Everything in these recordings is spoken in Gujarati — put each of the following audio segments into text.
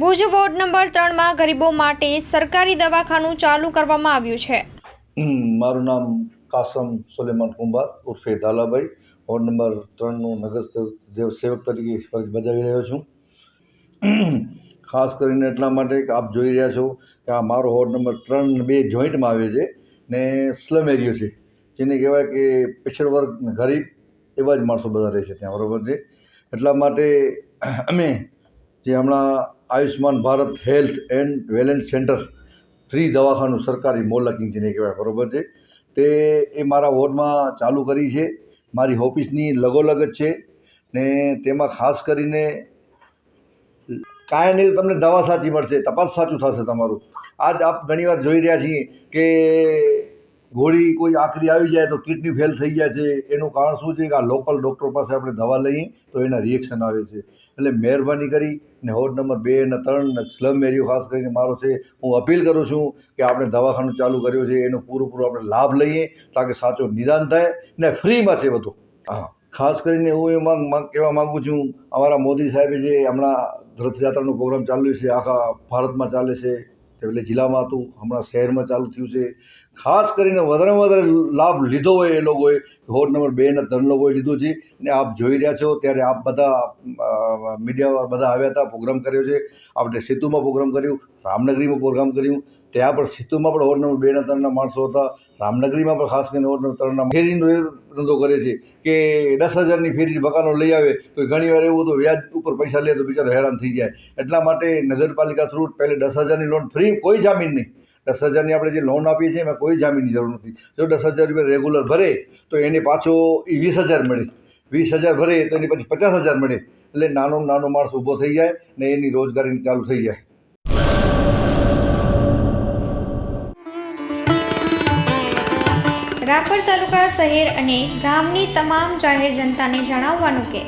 ભુજ વોર્ડ નંબર ત્રણમાં ગરીબો માટે સરકારી દવાખાનું ચાલુ કરવામાં આવ્યું છે. મારું નામ કાસમ સુલેમાન કુંભાર, ઉર્ફે દાલાભાઈ વોર્ડ નંબર ત્રણનું નગર સેવક તરીકે ફરજ બજાવી રહ્યો છું. ખાસ કરીને એટલા માટે કે આપ જોઈ રહ્યા છો કે આ મારો વોર્ડ નંબર ત્રણ બે જોઈન્ટમાં આવે છે ને સ્લમ એરિયો છે, જેને કહેવાય કે પિછડ વર્ગ ગરીબ એવા જ માણસો બધા રહે છે ત્યાં, બરાબર છે? એટલા માટે અમે જે હમણાં Ayushman Bharat health and wellness centre free દવાખાનું સરકારી મોલકિંગ જેને કહેવાય, બરાબર છે. તે એ મારા વોર્ડમાં ચાલુ કરી છે. મારી ઓફિસની લગોલગ જ છે ને તેમાં ખાસ કરીને કાંઈ નહીં તમને દવા સાચી મળશે, તપાસ સાચું થશે તમારું. આજ આપ ઘણીવાર જોઈ રહ્યા છીએ કે ગોળી કોઈ આખરી આવી જાય તો કિડની ફેલ થઈ જાય છે. એનું કારણ શું છે કે આ લોકલ ડૉક્ટર પાસે આપણે દવા લઈએ તો એના રિએક્શન આવે છે. એટલે મહેરબાની કરી ને હોટ નંબર બે ને ત્રણ ને સ્લમ એરિયો ખાસ કરીને મારો છે, હું અપીલ કરું છું કે આપણે દવાખાનું ચાલુ કર્યું છે, એનો પૂરેપૂરો આપણે લાભ લઈએ તાકે સાચો નિદાન થાય ને ફ્રીમાં છે બધું. હા, ખાસ કરીને હું એ માંગ કહેવા માગું છું, અમારા મોદી સાહેબે જે હમણાં રથયાત્રાનો પ્રોગ્રામ ચાલ્યો છે, આખા ભારતમાં ચાલે છે એટલે જિલ્લામાં હતું, હમણાં શહેરમાં ચાલુ થયું છે. ખાસ કરીને વધારેમાં વધારે લાભ લીધો હોય એ લોકોએ વોર્ડ નંબર બે ને ત્રણ લોકોએ લીધું છે. ને આપ જોઈ રહ્યા છો, ત્યારે આપ બધા મીડિયા બધા આવ્યા હતા, પ્રોગ્રામ કર્યો છે. આપણે સેતુમાં પ્રોગ્રામ કર્યું, રામનગરીમાં પ્રોગ્રામ કર્યું. ત્યાં પણ સેતુમાં પણ વોર્ડ નંબર બે ને ત્રણના માણસો હતા. રામનગરીમાં પણ ખાસ કરીને વોર્ડ નંબર ત્રણના ફેરીનો ધંધો કરે છે કે દસ હજારની ફેરી મકાનો લઈ આવે, તો ઘણી વાર એવું તો વ્યાજ ઉપર પૈસા લે તો બિચારો હેરાન થઈ જાય. એટલા માટે નગરપાલિકા થ્રુ પહેલે દસ હજારની લોન ફ્રી કોઈ જામીન નહીં. દસ હજારની આપણે જે લોન આપીએ છીએ, એમાં કોઈ જામીનની જરૂર નથી. જો દસ હજાર રૂપિયા રેગ્યુલર ભરે, તો એને પાછો એ વીસ હજાર મળે. વીસ હજાર ભરે, તો એની પછી પચાસ હજાર મળે. એટલે નાનો નાનો માણસ ઊભો થઈ જાય ને એની રોજગારી ચાલુ થઈ જાય. રાપર તાલુકા શહેર અને ગામની તમામ જાહેર જનતાને જણાવવાનું કે,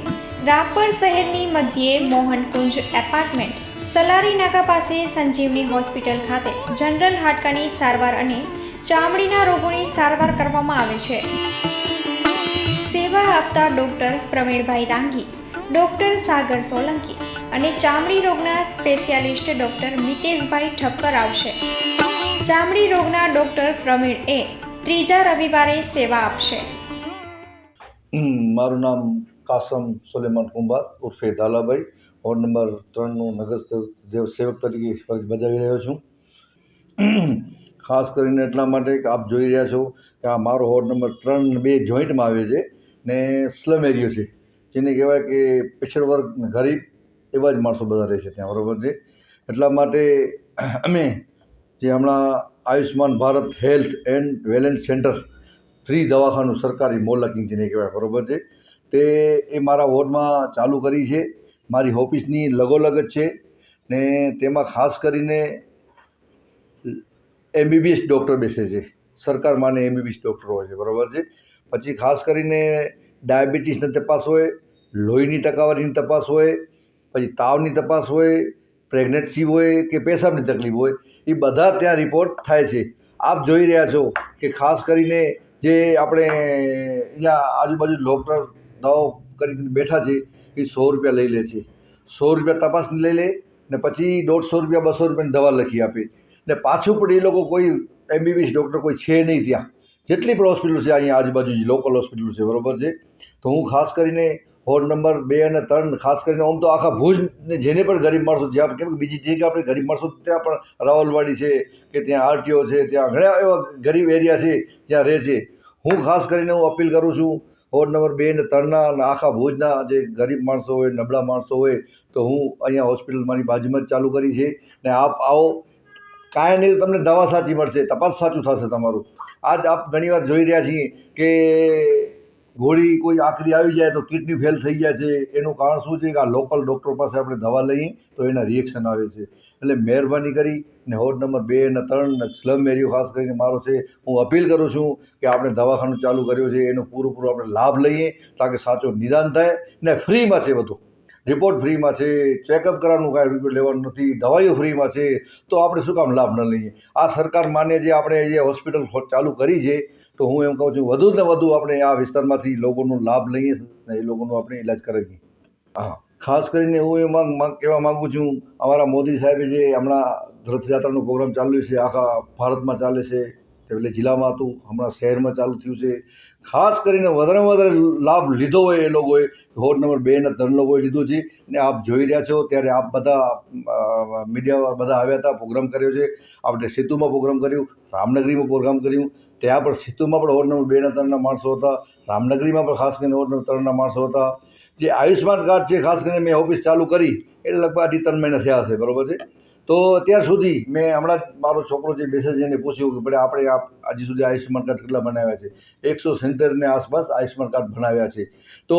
રાપર શહેરની મધ્યે મોહનકુંજ એપાર્ટમેન્ટ સલારી નાકા પાસે સંજીવની હોસ્પિટલ ખાતે જનરલ હાડકાની સારવાર અને ચામડીના રોગોની સારવાર કરવામાં આવે છે. સેવા આપતા ડૉક્ટર પ્રવીણભાઈ રાંગી ડૉક્ટર સાગર સોલંકી અને ચામડી રોગના સ્પેશિયાલિસ્ટ ડૉક્ટર મિતેશભાઈ ઠક્કર આવશે. ચામડી રોગના ડૉક્ટર પ્રવીણ એ ત્રીજા રવિવારે સેવા આપશે. મારું નામ કાસમ સુલેમાન કુંભાર ઉર્ફે દાલાભાઈ વોર્ડ નંબર ત્રણનું નગર સેવક તરીકે ફરજ બજાવી રહ્યો છું. ખાસ કરીને એટલા માટે કે આપ જોઈ રહ્યા છો કે આ મારો વોર્ડ નંબર ત્રણ બે જોઈન્ટમાં આવે છે ને સ્લમ એરિયો છે, જેને કહેવાય કે પિછડ વર્ગ ગરીબ એવા જ માણસો બધા રહે છે ત્યાં, બરાબર છે? એટલા માટે અમે જે હમણાં Ayushman Bharat health and wellness centre free દવાખાનું સરકારી મોલકિંગ જેને કહેવાય, બરાબર છે? તે એ મારા વોર્ડમાં ચાલુ કરી છે. મારી ઓફિસની લગોલગ જ છે ને તેમાં ખાસ કરીને એમબીબીએસ ડૉક્ટર બેસે છે. સરકાર માને એમબીબીએસ ડૉક્ટર હોય છે, બરાબર છે? પછી ખાસ કરીને ડાયાબિટીસની તપાસ હોય, લોહીની ટકાવારીની તપાસ હોય, પછી તાવની તપાસ હોય, પ્રેગ્નન્સી હોય કે પેશાબની તકલીફ હોય, એ બધા ત્યાં રિપોર્ટ થાય છે. આપ જોઈ રહ્યા છો કે ખાસ કરીને જે આપણે અહીંયા આજુબાજુ ડૉક્ટર દવાઓ કરીને બેઠા છે એ સો રૂપિયા લઈ લે છે. સો રૂપિયા તપાસની લઈ લે ને પછી દોઢસો રૂપિયા, બસો રૂપિયાની દવા લખી આપે. ને પાછું પણ એ લોકો કોઈ એમબીબીએસ ડૉક્ટર કોઈ છે નહીં ત્યાં. જેટલી પણ હોસ્પિટલ છે અહીંયા આજુબાજુ લોકલ હોસ્પિટલ છે, બરાબર છે? તો હું ખાસ કરીને વોર્ડ નંબર બે અને ત્રણ ખાસ કરીને આમ તો આખા ભુજ ને જેને પણ ગરીબ માણસો જ્યાં કેમ કે બીજી જગ્યાએ આપણે ગરીબ માણસો ત્યાં પણ રાવલવાડી છે કે ત્યાં આરટીઓ છે, ત્યાં ઘણા એવા ગરીબ એરિયા છે જ્યાં રહે છે. હું ખાસ કરીને હું અપીલ કરું છું વોર્ડ નંબર બે ને ત્રણના આખા ભુજના જે ગરીબ માણસો હોય, નબળા માણસો હોય, તો હું અહીંયા હોસ્પિટલ મારી બાજુમાં જ ચાલુ કરી છે. ને આપ આવો. કાંઈ નહીં તમને દવા સાચી મળશે, તપાસ સાચું થશે તમારું. આજ આપ ઘણીવાર જોઈ રહ્યા છીએ કે ગોળી કોઈ આખરી આવી જાય તો કિડની ફેલ થઈ જાય છે. એનું કારણ શું છે કે આ લોકલ ડૉક્ટર પાસે આપણે દવા લઈએ તો એના રિએક્શન આવે છે. એટલે મહેરબાની કરી ને હોટ નંબર બે અને ત્રણ સ્લમ એરિયો ખાસ કરીને મારો છે, હું અપીલ કરું છું કે આપણે દવાખાનું ચાલુ કર્યું છે. એનો પૂરેપૂરો આપણે લાભ લઈએ, તાકે સાચો નિદાન થાય ને ફ્રીમાં છે બધું. રિપોર્ટ ફ્રીમાં છે, ચેકઅપ કરવાનું કાંઈ રૂપિયો લેવાનું નથી, દવાઈઓ ફ્રીમાં છે, તો આપણે શું કામ લાભ ન લઈએ? આ સરકાર માન્ય જે આપણે જે હોસ્પિટલ ચાલુ કરી છે, તો હું એમ કહું છું, વધુ ને વધુ આપણે આ વિસ્તારમાંથી લોકોનો લાભ લઈએ એ લોકોનો આપણે ઈલાજ કરાવીએ. હા. ખાસ કરીને હું એ કહેવા માગું છું, અમારા મોદી સાહેબે જે હમણાં રથયાત્રાનો પ્રોગ્રામ ચાલ્યો છે, આખા ભારતમાં ચાલે છે એટલે જિલ્લામાં હતું હમણાં શહેરમાં ચાલુ થયું છે. ખાસ કરીને વધારેમાં વધારે લાભ લીધો હોય એ લોકોએ. વોર્ડ નંબર બે ના ત્રણ લોકોએ લીધું છે. ને આપ જોઈ રહ્યા છો, ત્યારે આપ બધા મીડિયા બધા આવ્યા હતા, પ્રોગ્રામ કર્યો છે. આપણે સેતુમાં પ્રોગ્રામ કર્યું, રામનગરીમાં પ્રોગ્રામ કર્યું. ત્યાં પણ સેતુમાં પણ વોર્ડ નંબર બે ના ત્રણના માણસો હતા. રામનગરીમાં પણ ખાસ કરીને વોર્ડ નંબર ત્રણના માણસો હતા. જે આયુષ્યમાન કાર્ડ છે, ખાસ કરીને મેં ઓફિસ ચાલુ કરી, એટલે લગભગ અઢી ત્રણ મહિના થયા હશે, બરાબર છે? તો અત્યાર સુધી મેં હમણાં જ મારો છોકરો જે મેસેજ એને પૂછ્યું કે ભાઈ આપણે હજી સુધી આયુષ્યમાન કાર્ડ કેટલા બનાવ્યા છે? એકસો સિત્તેરને આસપાસ આયુષ્યમાન કાર્ડ બનાવ્યા છે. તો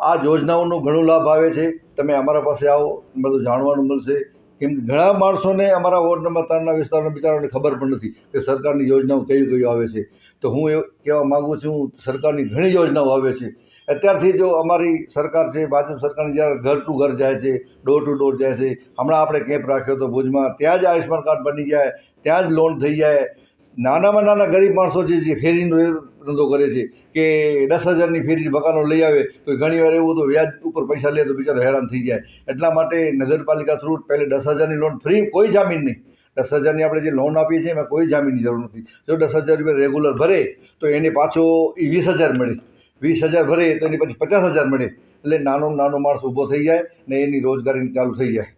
આ યોજનાઓનો ઘણો લાભ આવે છે. તમે અમારા પાસે આવો બધું જાણવાનું મળશે. કેમ કે ઘણા માણસોને અમારા વોર્ડ નંબર ત્રણના વિસ્તારના બિચારાને ખબર પણ નથી કે સરકારની યોજનાઓ કઈ કઈ આવે છે. તો હું એ કહેવા માગું છું, સરકારની ઘણી યોજનાઓ આવે છે. અત્યારથી જો અમારી સરકાર છે, ભાજપ સરકારની જ્યારે ઘર ટુ ઘર જાય છે, ડોર ટુ ડોર જાય છે, હમણાં આપણે કેમ્પ રાખ્યો હતો ભુજમાં, ત્યાં જ આયુષ્માન કાર્ડ બની જાય, ત્યાં જ લોન થઈ જાય. નાનામાં નાના ગરીબ માણસો છે જે ફેરીનો ધંધો કરે છે કે દસ હજારની ફેરી મકાનો લઈ આવે, તો ઘણી વાર એવું તો વ્યાજ ઉપર પૈસા લે તો બિચારો હેરાન થઈ જાય. એટલા માટે નગરપાલિકા થ્રુ પહેલે દસ હજારની લોન ફ્રી, કોઈ જામીન નહીં. દસ હજારની આપણે જે લોન આપીએ છીએ, એમાં કોઈ જામીનની જરૂર નથી. જો દસ હજાર રૂપિયા રેગ્યુલર ભરે, તો એને પાછો એ વીસ હજાર મળે. વીસ હજાર ભરે, તો એની પછી પચાસ હજાર મળે. એટલે નાનો નાનો માણસ ઊભો થઈ જાય ને એની રોજગારી ચાલુ થઈ જાય.